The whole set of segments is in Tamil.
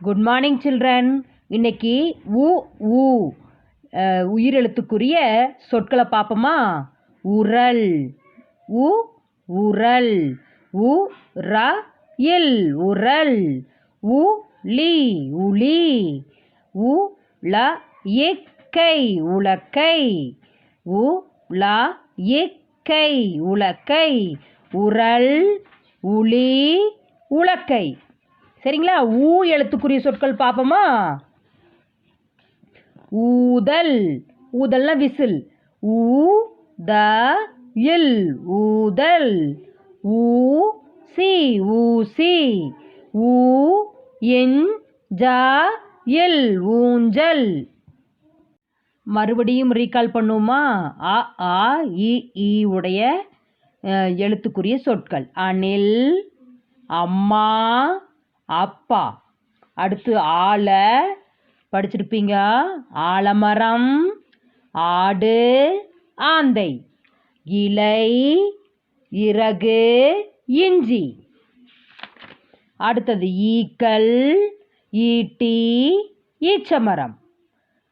குட் மார்னிங் சில்ட்ரன் இன்னைக்கு உ ஊ உயிரெழுத்துக்குரிய சொற்களை பார்ப்போமா? உரல் உ உரல் உ ர இல் உரல் உ லி உளி. உ ல இக்கை உலக்கை. உ ல இக்கை உலக்கை. உரல் உளி உலக்கை. சரிங்களா? ஊ எழுத்துக்குரிய சொற்கள் பார்ப்போமா? ஊதல். ஊதல்னா விசில். ஊ த இல் ஊதல் ஊ சி. ஊசி ஊ இன் ஜா இல் ஊஞ்சல். மறுபடியும் ரீகால் பண்ணுவோமா? அ ஆ இ ஈ உடைய எழுத்துக்குரிய சொற்கள். அணில் அம்மா அப்பா. அடுத்து ஆலை படிச்சிருப்பீங்க. ஆலமரம் ஆடு ஆந்தை. இலை இறகு இஞ்சி. அடுத்தது ஈக்கல் ஈட்டி ஈச்சமரம்.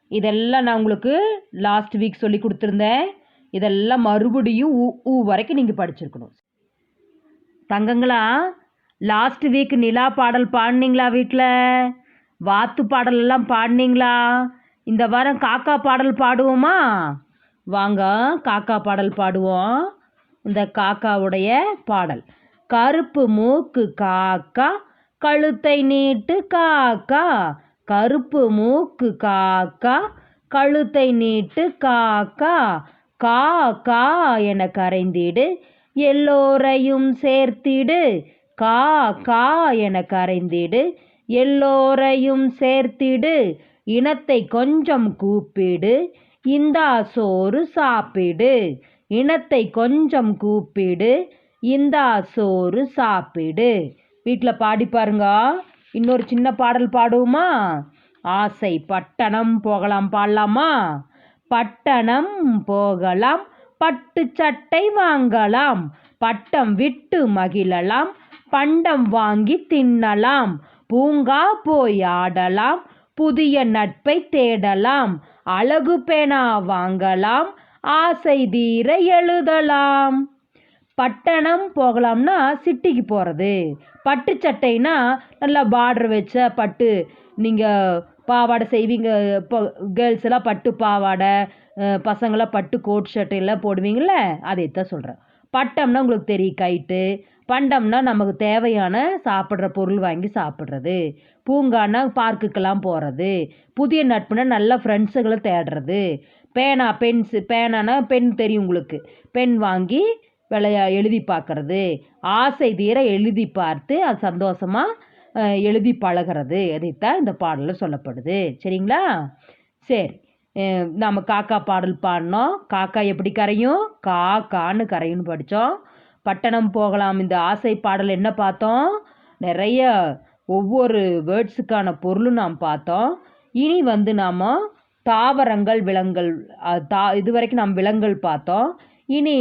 இதெல்லாம் நான் உங்களுக்கு லாஸ்ட் வீக் சொல்லி கொடுத்துருந்தேன். இதெல்லாம் மறுபடியும் ஊ ஊ வரைக்கும் நீங்கள் படிச்சிருக்கணும். தங்கங்களா லாஸ்ட் வீக் நிலா பாடல் பாடினீங்களா வீட்டில் வாத்து பாடலெல்லாம் பாடினீங்களா? இந்த வாரம் காக்கா பாடல் பாடுவோமா? வாங்க காக்கா பாடல் பாடுவோம். இந்த காக்காவுடைய பாடல். கருப்பு மூக்கு காக்கா கழுத்தை நீட்டு காக்கா. கருப்பு மூக்கு காக்கா கழுத்தை நீட்டு காக்கா. கா கா என கரைந்திடு எல்லோரையும் சேர்த்திடு. கா கா என கரைந்திடு. எல்லோரையும் சேர்த்திடு. இனத்தை கொஞ்சம் கூப்பிடு. இந்தா சோறு சாப்பிடு. இனத்தை கொஞ்சம் கூப்பிடு. இந்தா சோறு சாப்பிடு. வீட்டில் பாடி பாருங்க. இன்னொரு சின்ன பாடல் பாடுவோமா? ஆசை பட்டணம் போகலாம் பாடலாமா? பட்டணம் போகலாம். பட்டு சட்டை வாங்கலாம். பட்டம் விட்டு மகிழலாம். பண்டம் வாங்கி தின்னலாம். பூங்கா போய் ஆடலாம். புதிய நட்பை தேடலாம். அழகு பேனா வாங்கலாம். ஆசை தீர எழுதலாம். பட்டணம் போகலாம்னா சிட்டிக்கு போகிறது பட்டு சட்டைனா நல்லா பார்டர் வச்ச பட்டு. நீங்கள் பாவாடை செய்வீங்க. இப்போ கேர்ள்ஸ் எல்லாம் பட்டு பாவாடை பசங்களாம் பட்டு கோட் ஷர்ட் எல்லாம் போடுவீங்கள்ல அதை தான் சொல்கிறேன் பட்டம்னா உங்களுக்கு தெரியும் கைட்டு பண்டம்னா நமக்கு தேவையான சாப்பிட்ற பொருள் வாங்கி சாப்பிட்றது. பூங்கானா பார்க்குக்கெல்லாம் போகிறது புதிய நட்புனா நல்ல ஃப்ரெண்ட்ஸுகளை தேடுறது. பேனா பென்ஸு பேனானா பென் தெரியும் உங்களுக்கு. பென் வாங்கி விளையா எழுதி பார்க்கறது. ஆசை தீர எழுதி பார்த்து அது சந்தோஷமாக எழுதி பழகிறது. அதைத்தான் இந்த பாடலில் சொல்லப்படுது. சரிங்களா? சரி. நம்ம காக்கா பாடல் பாடினோம். காக்கா எப்படி கரையும்? கா கான்னு கரையும்னு படித்தோம் பட்டணம் போகலாம். இந்த ஆசை பாடல் என்ன பார்த்தோம்? நிறைய ஒவ்வொரு வேர்ட்ஸுக்கான பொருளும் நாம் பார்த்தோம். இனி வந்து நாம் தாவரங்கள் விலங்குகள் தா இது வரைக்கும் நாம் விலங்குகள் பார்த்தோம். இனி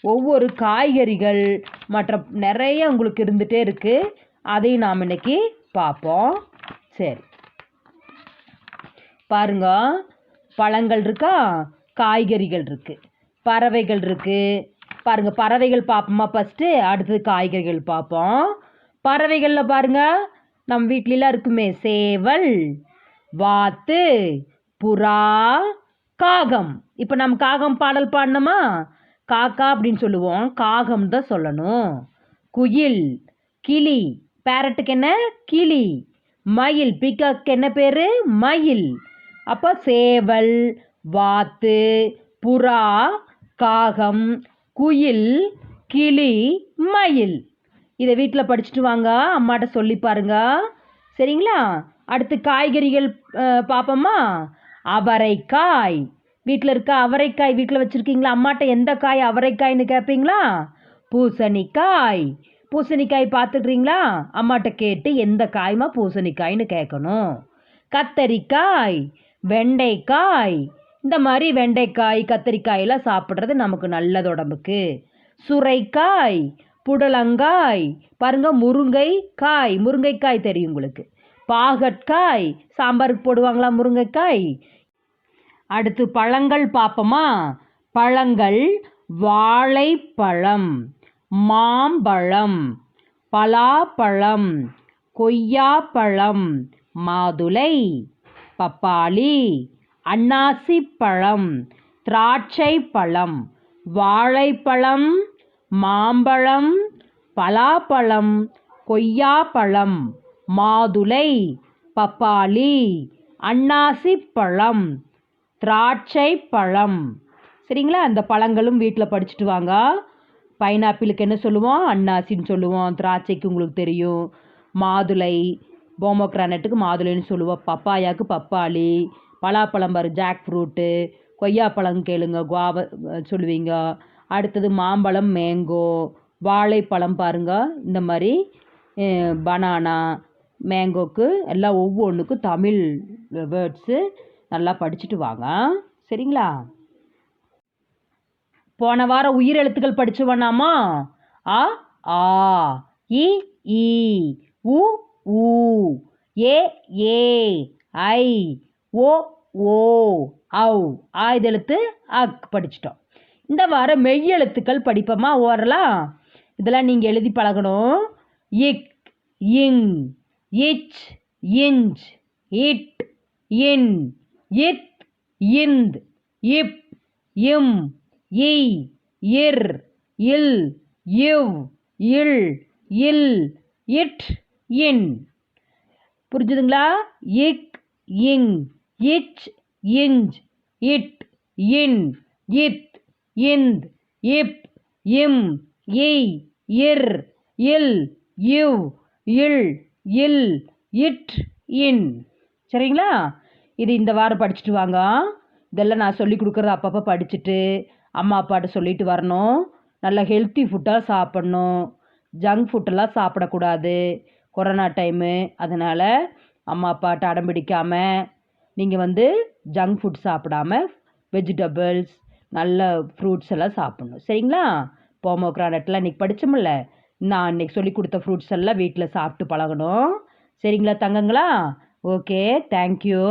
ஒவ்வொரு காய்கறிகள் மற்ற நிறைய உங்களுக்கு இருந்துகிட்டே இருக்குது அதையும் நாம் இன்றைக்கி பார்ப்போம். சரி. பாருங்க. பழங்கள் இருக்கா? காய்கறிகள் இருக்குது பறவைகள் இருக்குது பாருங்கள் பறவைகள் பார்ப்போமா ஃபஸ்ட்டு அடுத்தது காய்கறிகள் பார்ப்போம் பறவைகளில் பாருங்க நம்ம வீட்லலாம் இருக்குமே சேவல் வாத்து புறா காகம். இப்போ நம்ம காகம் பாடல் பாடினோமா காக்கா அப்படின்னு சொல்லுவோம். காகம் தான் சொல்லணும். குயில் கிளி. பேரட்டுக்கு என்ன? கிளி. மயில். பிகாக்கு என்ன பேர்? மயில். அப்போ சேவல் வாத்து புறா காகம் குயில் கிளி மயில். இதை வீட்டில் படிச்சுட்டு வாங்க அம்மாட்ட சொல்லி பாருங்க. சரிங்களா? அடுத்து காய்கறிகள் பார்ப்போமா அவரைக்காய். வீட்டில் இருக்க அவரைக்காய் வீட்டில் வச்சுருக்கீங்களா? அம்மாட்ட எந்த காய் அவரைக்காய்னு கேட்பீங்களா பூசணிக்காய். பூசணிக்காய் பார்த்துக்கிறீங்களா அம்மாட்ட கேட்டு எந்த காய்மா பூசணிக்காய்னு கேட்கணும் கத்தரிக்காய். வெண்டைக்காய். இந்த மாதிரி வெண்டைக்காய் கத்திரிக்காயெல்லாம் சாப்பிட்றது நமக்கு நல்லது உடம்புக்கு. சுரைக்காய் புடலங்காய் பாருங்க முருங்கை காய் முருங்கைக்காய் தெரியும் உங்களுக்கு. பாகற்காய் சாம்பாருக்கு போடுவாங்களா முருங்கைக்காய்? அடுத்து பழங்கள் பார்ப்போமா? பழங்கள் வாழைப்பழம் மாம்பழம் பலாப்பழம் கொய்யாப்பழம் மாதுளை. பப்பாளி அன்னாசி பழம் திராட்சை பழம் வாழைப்பழம் மாம்பழம் பலாப்பழம் கொய்யாப்பழம் மாதுளை பப்பாளி அன்னாசி பழம் திராட்சை பழம் சரிங்களா? அந்த பழங்களும் வீட்டில் படிச்சுட்டு வாங்க. பைனாப்பிளுக்கு என்ன சொல்லுவோம்? அன்னாசின்னு சொல்லுவோம். திராட்சைக்கு உங்களுக்கு தெரியும். மாதுளை போமோக்ரானட்டுக்கு மாதுளைன்னு சொல்லுவோம் பப்பாயாவுக்கு பப்பாளி பலாப்பழம் பாரு ஜாக் ஃப்ரூட்டு கொய்யாப்பழம் கேளுங்க குவாவ சொல்லுவீங்க. அடுத்தது மாம்பழம் மேங்கோ வாழைப்பழம் பாருங்க. இந்த மாதிரி பனானா மேங்கோக்கு எல்லாம் ஒவ்வொன்றுக்கும் தமிழ் வேர்ட்ஸு நல்லா படிச்சுட்டு வாங்க. சரிங்களா? போன வாரம் உயிரெழுத்துக்கள் படிச்சு வேணாமா ஆ ஆ இ உ உ ஊ ஏ ஏ ஐ ஓ ஓ ஔ. ஆயுதெழுத்து அக் படிச்சிட்டோம். இந்த வாரம் மெய்யெழுத்துக்கள் படிப்போமா ஓரலாம்? இதெல்லாம் நீங்கள் எழுதி பழகணும். இக் இங் இச் இஞ்ச் இட் இன் இத் இந்த் இப் இம் இ இர் இல் இவ் இல் இல் இட் இன் புரிஞ்சுதுங்களா? இக் இங் இச் இஞ்ச் இட் இன் இத் இந்த் இப் இம் இய் இர் இல் இவ் இல் இல் இட் இன் சரிங்களா? இது இந்த வாரம் படிச்சுட்டு வாங்க. இதெல்லாம் நான் சொல்லி கொடுக்குறத அப்பப்போ படிச்சுட்டு அம்மா அப்பாட்ட சொல்லிட்டு வரணும். நல்ல ஹெல்த்தி ஃபுட்டாக சாப்பிட்ணும். ஜங்க் ஃபுட்டெல்லாம் சாப்பிடக்கூடாது. கொரோனா டைமு அதனால் அம்மா அப்பாட்ட அடம் பிடிக்காமல் நீங்கள் வந்து ஜங்க் ஃபுட் சாப்பிடாம வெஜிடபிள்ஸ் நல்ல ஃப்ரூட்ஸ் எல்லாம் சாப்பிட்ணும். சரிங்களா? போமோக்ரானட்லாம் இன்றைக்கி படித்தோம்ல நான் இன்றைக்கி சொல்லி கொடுத்த ஃப்ரூட்ஸ் எல்லாம் வீட்டில் சாப்பிட்டு பழகணும். சரிங்களா தங்கங்களா? Okay thank you